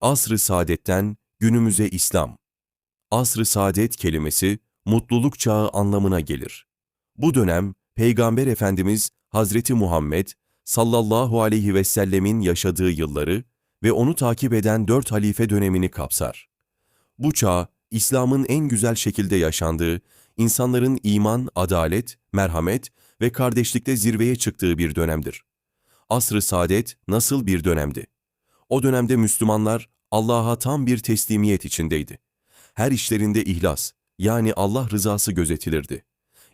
Asr-ı Saadet'ten günümüze İslam. Asr-ı Saadet kelimesi mutluluk çağı anlamına gelir. Bu dönem Peygamber Efendimiz Hazreti Muhammed sallallahu aleyhi ve sellemin yaşadığı yılları ve onu takip eden dört halife dönemini kapsar. Bu çağ, İslam'ın en güzel şekilde yaşandığı, insanların iman, adalet, merhamet ve kardeşlikte zirveye çıktığı bir dönemdir. Asr-ı Saadet nasıl bir dönemdi? O dönemde Müslümanlar Allah'a tam bir teslimiyet içindeydi. Her işlerinde ihlas, yani Allah rızası gözetilirdi.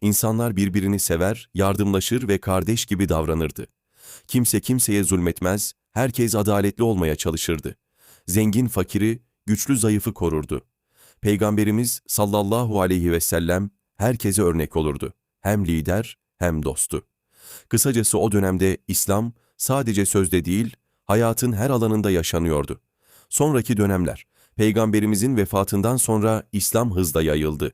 İnsanlar birbirini sever, yardımlaşır ve kardeş gibi davranırdı. Kimse kimseye zulmetmez, herkes adaletli olmaya çalışırdı. Zengin fakiri, güçlü zayıfı korurdu. Peygamberimiz sallallahu aleyhi ve sellem herkese örnek olurdu. Hem lider hem dostu. Kısacası o dönemde İslam sadece sözde değil, hayatın her alanında yaşanıyordu. Sonraki dönemler, Peygamberimizin vefatından sonra İslam hızla yayıldı.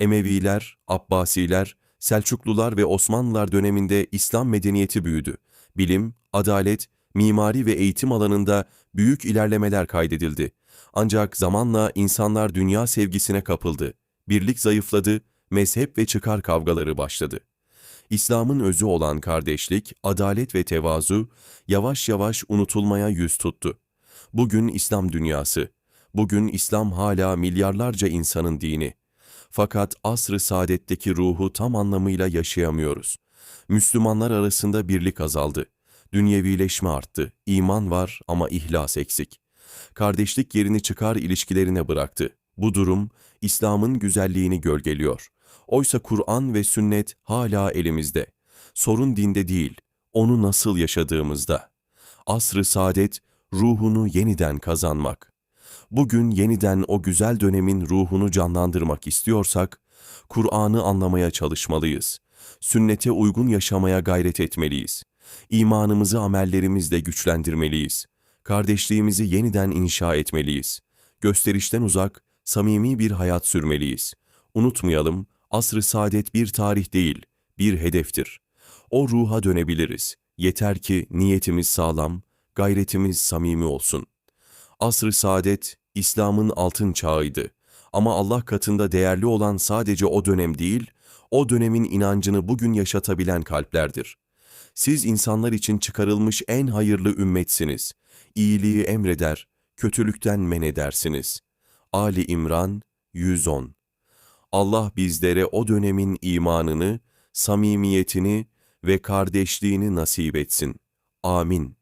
Emeviler, Abbasiler, Selçuklular ve Osmanlılar döneminde İslam medeniyeti büyüdü. Bilim, adalet, mimari ve eğitim alanında büyük ilerlemeler kaydedildi. Ancak zamanla insanlar dünya sevgisine kapıldı. Birlik zayıfladı, mezhep ve çıkar kavgaları başladı. İslam'ın özü olan kardeşlik, adalet ve tevazu yavaş yavaş unutulmaya yüz tuttu. Bugün İslam dünyası, bugün İslam hala milyarlarca insanın dini. Fakat asr-ı saadetteki ruhu tam anlamıyla yaşayamıyoruz. Müslümanlar arasında birlik azaldı. Dünyevileşme arttı. İman var ama ihlas eksik. Kardeşlik yerini çıkar ilişkilerine bıraktı. Bu durum İslam'ın güzelliğini gölgeliyor. Oysa Kur'an ve sünnet hala elimizde. Sorun dinde değil, onu nasıl yaşadığımızda. Asr-ı saadet, ruhunu yeniden kazanmak. Bugün yeniden o güzel dönemin ruhunu canlandırmak istiyorsak, Kur'an'ı anlamaya çalışmalıyız. Sünnete uygun yaşamaya gayret etmeliyiz. İmanımızı amellerimizle güçlendirmeliyiz. Kardeşliğimizi yeniden inşa etmeliyiz. Gösterişten uzak, samimi bir hayat sürmeliyiz. Unutmayalım, asr-ı saadet bir tarih değil, bir hedeftir. O ruha dönebiliriz. Yeter ki niyetimiz sağlam, gayretimiz samimi olsun. Asr-ı saadet, İslam'ın altın çağıydı. Ama Allah katında değerli olan sadece o dönem değil, o dönemin inancını bugün yaşatabilen kalplerdir. Siz insanlar için çıkarılmış en hayırlı ümmetsiniz. İyiliği emreder, kötülükten men edersiniz. Ali İmran 110 Allah bizlere o dönemin imanını, samimiyetini ve kardeşliğini nasip etsin. Amin.